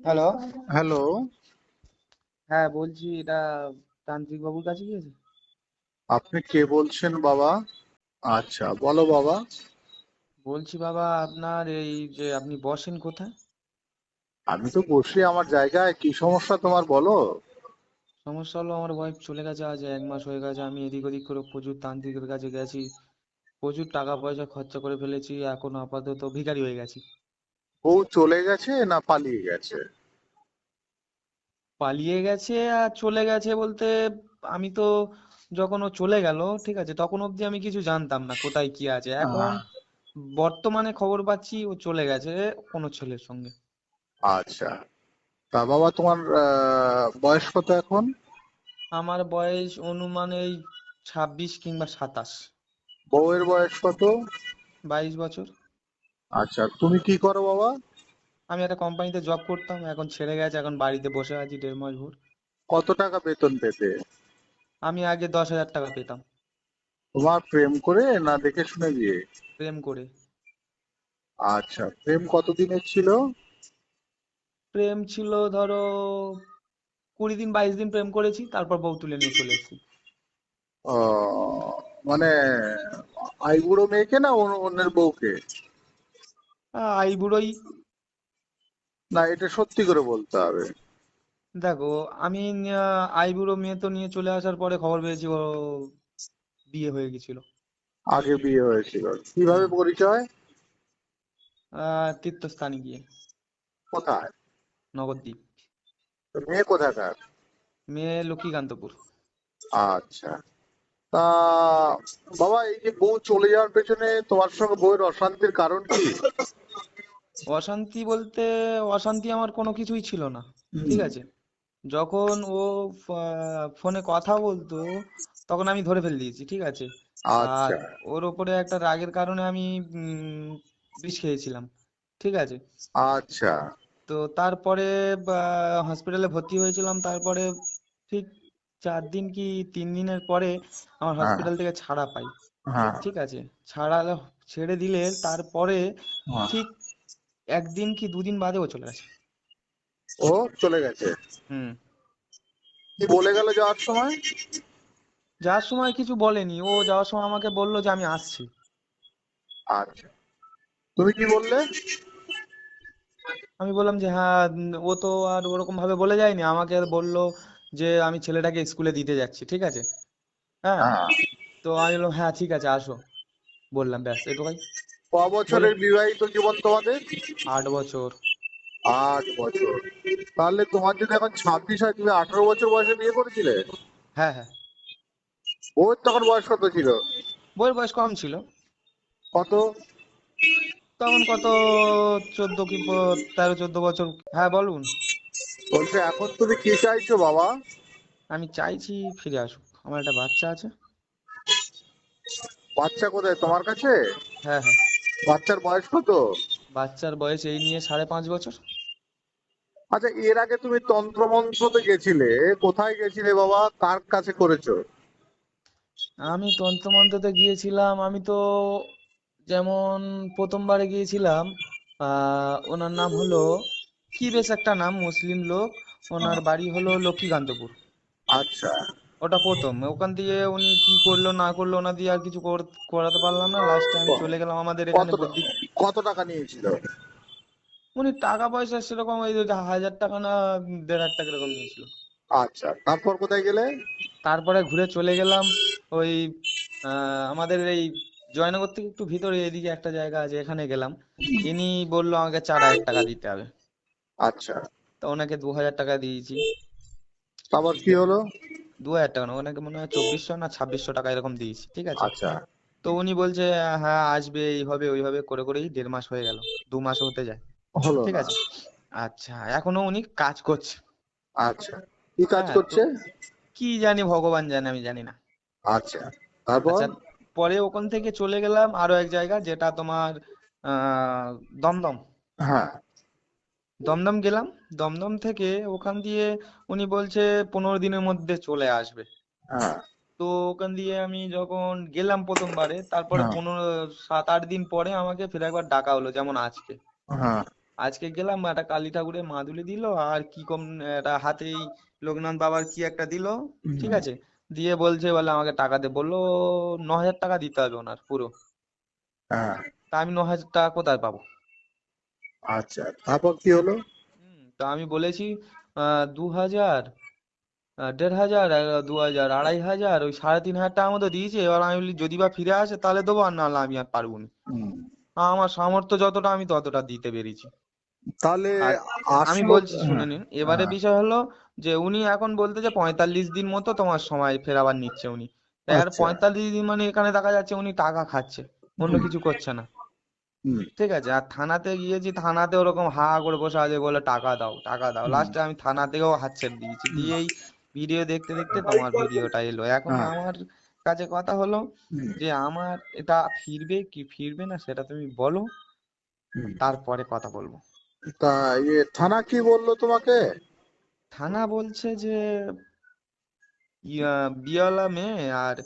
Hello hello হ্যাঁ বলছি এটা তান্ত্রিক বাবুর কাছে গিয়েছে? আপনি কে বলছেন বাবা? আচ্ছা বলো বাবা। বলছি বাবা আপনার এই যে আপনি বসেন কোথায়? আমি তো বসি আমার জায়গায় কি সমস্যা তোমার বলো? সমস্যা হলো আমার ওয়াইফ চলে গেছে আজ এক মাস হয়ে গেছে আমি এদিক ওদিক করে প্রচুর তান্ত্রিকের কাছে গেছি প্রচুর টাকা পয়সা খরচা করে ফেলেছি এখন আপাতত ভিখারি হয়ে গেছি। বউ চলে গেছে না পালিয়ে গেছে? পালিয়ে গেছে আর চলে গেছে বলতে আমি তো যখন ও চলে গেল ঠিক আছে তখন অবধি আমি কিছু জানতাম না কোথায় কি আছে। এখন বর্তমানে খবর পাচ্ছি ও চলে গেছে কোনো ছেলের সঙ্গে। আচ্ছা। তা বাবা তোমার বয়স কত এখন? আমার বয়স অনুমান এই ছাব্বিশ কিংবা সাতাশ। বউয়ের বয়স কত? বাইশ বছর। আচ্ছা তুমি কি করো বাবা? আমি একটা কোম্পানিতে জব করতাম এখন ছেড়ে গেছে এখন বাড়িতে বসে আছি দেড় মাস ভোর। কত টাকা বেতন পেতে? আমি আগে দশ হাজার টাকা পেতাম। তোমার প্রেম করে না দেখে শুনে বিয়ে প্রেম করে। আচ্ছা প্রেম কতদিনের ছিল? প্রেম ছিল ধরো কুড়ি দিন বাইশ দিন প্রেম করেছি তারপর বউ তুলে নিয়ে চলে এসেছি। মানে আইবুড়ো মেয়েকে না অন্য- অন্যের বউকে? আহ, আই বুড়োই। না এটা সত্যি করে বলতে হবে। দেখো আমি আহ, আই বুড়ো মেয়ে তো নিয়ে চলে আসার পরে খবর পেয়েছি ও বিয়ে হয়ে গেছিল। আগে বিয়ে হয়েছিল। কীভাবে পরিচয় তীর্থস্থানে গিয়ে। কোথায়? নবদ্বীপ। মেয়ে কোথাকার? মেয়ে লক্ষ্মীকান্তপুর। আচ্ছা। তা বাবা এই যে বউ চলে যাওয়ার পেছনে তোমার সঙ্গে বউয়ের অশান্তির কারণ কি? অশান্তি বলতে অশান্তি আমার কোনো কিছুই ছিল না ঠিক আছে? যখন ও ফোনে কথা বলতো তখন আমি ধরে ফেল দিয়েছি ঠিক আছে? আর আচ্ছা ওর ওপরে একটা রাগের কারণে আমি বিষ খেয়েছিলাম ঠিক আছে? আচ্ছা। তো তারপরে হসপিটালে ভর্তি হয়েছিলাম তারপরে ঠিক চার দিন কি তিন দিনের পরে আমার হ্যাঁ। হসপিটাল থেকে ছাড়া পাই। হ্যাঁ। ঠিক আছে? ছাড়া ছেড়ে দিলে তারপরে হ্যাঁ। ঠিক একদিন কি দুদিন বাদে ও চলে গেছে। ও চলে গেছে? হুম। বলে গেল যাওয়ার সময়? যাওয়ার সময় কিছু বলেনি। ও যাওয়ার সময় আমাকে বলল যে আমি আসছি। আচ্ছা। তুমি কি বললে? আমি বললাম যে হ্যাঁ ও তো আর ওরকম ভাবে বলে যায়নি। আমাকে বলল যে আমি ছেলেটাকে স্কুলে দিতে যাচ্ছি ঠিক আছে? হ্যাঁ? হ্যাঁ। তো আমি বললাম হ্যাঁ ঠিক আছে আসো। বললাম ব্যাস এটুকুই ক বছরের বিবাহিত জীবন তোমাদের? আট বছর। আট বছর। তাহলে তোমার যদি এখন ছাব্বিশ হয় তুমি আঠারো বছর বয়সে বিয়ে করেছিলে? হ্যাঁ হ্যাঁ। বউয়ের তখন বয়স কত ছিল? বউয়ের বয়স কম ছিল। কত? তখন কত? চোদ্দ কি তেরো চোদ্দ বছর। হ্যাঁ বলুন। বলছে এখন তুমি কি চাইছো বাবা? আমি চাইছি ফিরে আসুক। আমার একটা বাচ্চা আছে। বাচ্চা কোথায়? তোমার কাছে? হ্যাঁ হ্যাঁ। বাচ্চার বয়স কত? বাচ্চার বয়স এই নিয়ে সাড়ে পাঁচ বছর। আচ্ছা এর আগে তুমি তন্ত্র মন্ত্রতে গেছিলে। কোথায় গেছিলে বাবা? কার কাছে করেছ? আমি তন্ত্রমন্ত্রতে গিয়েছিলাম। আমি তো যেমন প্রথমবারে গিয়েছিলাম আহ ওনার নাম হলো কি বেশ একটা নাম মুসলিম লোক। ওনার বাড়ি হলো লক্ষ্মীকান্তপুর। আচ্ছা। ওটা প্রথম। ওখান দিয়ে উনি কি করল না করল ওনা দিয়ে আর কিছু করাতে পারলাম না। লাস্টে আমি চলে গেলাম আমাদের এখানে কত টাকা নিয়েছিল? উনি টাকা পয়সা সেরকম ওই হাজার টাকা না দেড় হাজার টাকা এরকম নিয়েছিল। আচ্ছা। তারপর কোথায় গেলে? তারপরে ঘুরে চলে গেলাম ওই আমাদের এই জয়নগর থেকে একটু ভিতরে এদিকে একটা জায়গা আছে এখানে গেলাম। ইনি বলল আমাকে চার হাজার টাকা দিতে হবে। আচ্ছা। তো ওনাকে দু হাজার টাকা দিয়েছি। তারপর কি হলো? দু হাজার টাকা না ওনাকে মনে হয় চব্বিশশো না ছাব্বিশশো টাকা এরকম দিয়েছি ঠিক আছে? আচ্ছা। তো উনি বলছে হ্যাঁ আসবে এই হবে ওই হবে করে করেই দেড় মাস হয়ে গেল দু মাস হতে যায় হলো। ঠিক আছে? আচ্ছা এখনও উনি কাজ করছে। আচ্ছা কি কাজ হ্যাঁ তো করছে কি জানি ভগবান জানে আমি জানি না। আচ্ছা তারপর? আচ্ছা পরে ওখান থেকে চলে গেলাম আরও এক জায়গা যেটা তোমার আহ দমদম। হ্যাঁ। দমদম গেলাম। দমদম থেকে ওখান দিয়ে উনি বলছে পনেরো দিনের মধ্যে চলে আসবে। হ্যাঁ। তো ওখান দিয়ে আমি যখন গেলাম প্রথমবারে তারপরে হ্যাঁ। পনেরো সাত আট দিন পরে আমাকে ফের একবার ডাকা হলো যেমন আজকে। হ্যাঁ। আজকে গেলাম একটা কালী ঠাকুরের মাদুলি দিল আর কি কম একটা হাতেই লোকনাথ বাবার কি একটা দিল ঠিক আছে? দিয়ে বলছে বলে আমাকে টাকা দে বলল ন হাজার টাকা দিতে হবে ওনার পুরো। তা আমি ন হাজার টাকা কোথায় পাবো? আচ্ছা তারপর কি হলো হুম, তো আমি বলেছি আহ, দু হাজার আহ, দেড় হাজার দু হাজার আড়াই হাজার ওই সাড়ে তিন হাজার টাকার মতো দিয়েছে এবার আমি বলি যদি বা ফিরে আসে তাহলে দেবো আর নাহলে আমি আর পারব না হুম। আমার সামর্থ্য যতটা আমি ততটা দিতে পেরেছি তাহলে আর আমি আসলো বলছি শুনে নিন এবারে হ্যাঁ। বিষয় হলো যে উনি এখন বলতে যে পঁয়তাল্লিশ দিন মতো তোমার সময় ফেরাবার নিচ্ছে উনি এবার আচ্ছা। পঁয়তাল্লিশ দিন মানে এখানে দেখা যাচ্ছে উনি টাকা খাচ্ছে অন্য কিছু করছে না ঠিক আছে? আর থানাতে গিয়েছি থানাতে ওরকম হা করে বসে আছে বলে টাকা দাও টাকা দাও। লাস্টে আমি থানা থেকেও হাত ছেড়ে দিয়েছি। দিয়েই ভিডিও দেখতে দেখতে তোমার ভিডিওটা এলো। এখন হ্যাঁ। আমার কাছে কথা হলো যে আমার এটা ফিরবে কি ফিরবে না সেটা তুমি বলো। তারপরে কথা বলব। তা ইয়ে থানা কি বলল তোমাকে? থানা বলছে যে ইয়া বিয়েওয়ালা মেয়ে আর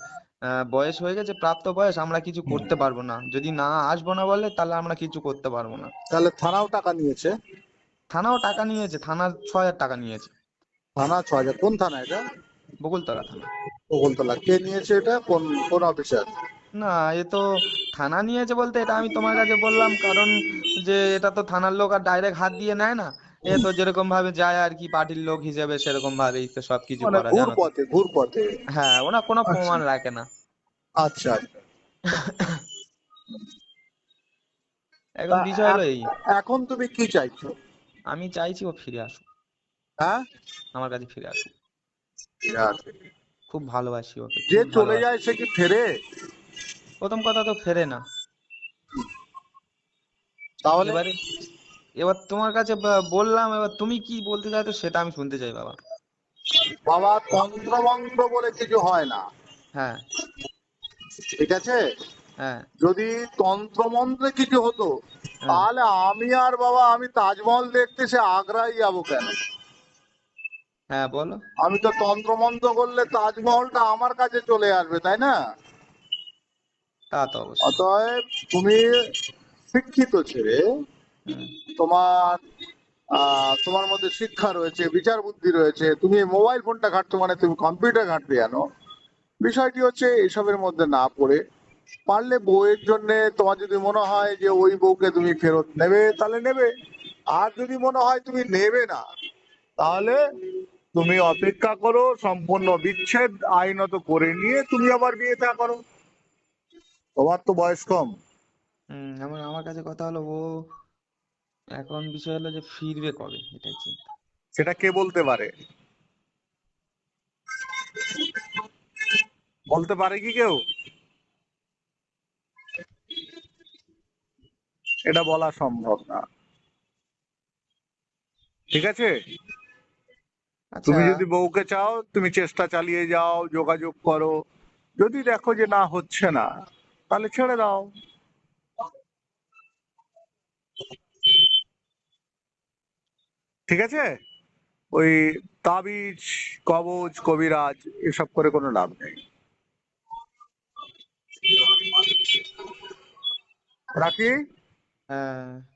বয়স হয়ে গেছে প্রাপ্ত বয়স আমরা কিছু করতে পারব না। যদি না আসব না বলে তাহলে আমরা কিছু করতে পারব না। তাহলে থানাও টাকা নিয়েছে? থানাও টাকা নিয়েছে থানা ছ হাজার টাকা নিয়েছে। থানা ছ হাজার কোন থানা এটা? বকুলতলা থানা। বকুলতলা। কে নিয়েছে এটা? কোন কোন অফিসার? না এ তো থানা নিয়েছে বলতে এটা আমি তোমার কাছে বললাম কারণ যে এটা তো থানার লোক আর ডাইরেক্ট হাত দিয়ে নেয় না। এ তো যেরকম ভাবে যায় আর কি পার্টির লোক হিসেবে সেরকম ভাবেই তো সবকিছু মানে করা ঘুর জানো তো। পথে ঘুর পথে হ্যাঁ ওরা কোনো প্রমাণ রাখে না। আচ্ছা। আচ্ছা এখন বিষয় হলো এই। এখন তুমি কি চাইছো? আমি চাইছি ও ফিরে আসুক। হ্যাঁ? আমার কাছে ফিরে আসুক। আচ্ছা। খুব ভালোবাসি ওকে যে চলে যায় সে কি ফেরে? প্রথম কথা তো ফেরে না। তাহলে এবারে তোমার কাছে বললাম এবার তুমি কি বলতে চাইছো সেটা আমি শুনতে চাই বাবা। বাবা তন্ত্রমন্ত্র বলে কিছু হয় না। হ্যাঁ। ঠিক আছে? হ্যাঁ। যদি তন্ত্রমন্ত্রে কিছু হতো হ্যাঁ। তাহলে আমি আর বাবা আমি তাজমহল দেখতে সে আগ্রাই যাব কেন? হ্যাঁ বলো। আমি তো তন্ত্রমন্ত্র করলে তাজমহলটা আমার কাছে চলে আসবে তাই না? তা তো অবশ্যই। অতএব তুমি শিক্ষিত ছেলে তোমার তোমার মধ্যে শিক্ষা রয়েছে, বিচার বুদ্ধি রয়েছে, তুমি মোবাইল ফোনটা ঘাঁটছো মানে তুমি কম্পিউটার ঘাঁটবে জানো বিষয়টি হচ্ছে এসবের মধ্যে না পড়ে। পারলে বউয়ের জন্য তোমার যদি মনে হয় যে ওই বউকে তুমি ফেরত নেবে, তাহলে নেবে। আর যদি মনে হয় তুমি নেবে না, তাহলে তুমি অপেক্ষা করো, সম্পূর্ণ বিচ্ছেদ আইনত করে নিয়ে তুমি আবার বিয়ে বিয়েটা করো। তোমার তো বয়স কম। আমার আমার কাছে কথা হলো ও এখন বিষয় হলো যে ফিরবে কবে? এটাই চিন্তা। সেটা কে বলতে পারে? বলতে পারে কি কেউ? এটা বলা সম্ভব না। ঠিক আছে? আচ্ছা। তুমি যদি বউকে চাও তুমি চেষ্টা চালিয়ে যাও যোগাযোগ করো। যদি দেখো যে না হচ্ছে না তাহলে ছেড়ে দাও। ঠিক আছে? ওই তাবিজ কবজ কবিরাজ এসব করে কোনো লাভ নেই। রাখি? হ্যাঁ।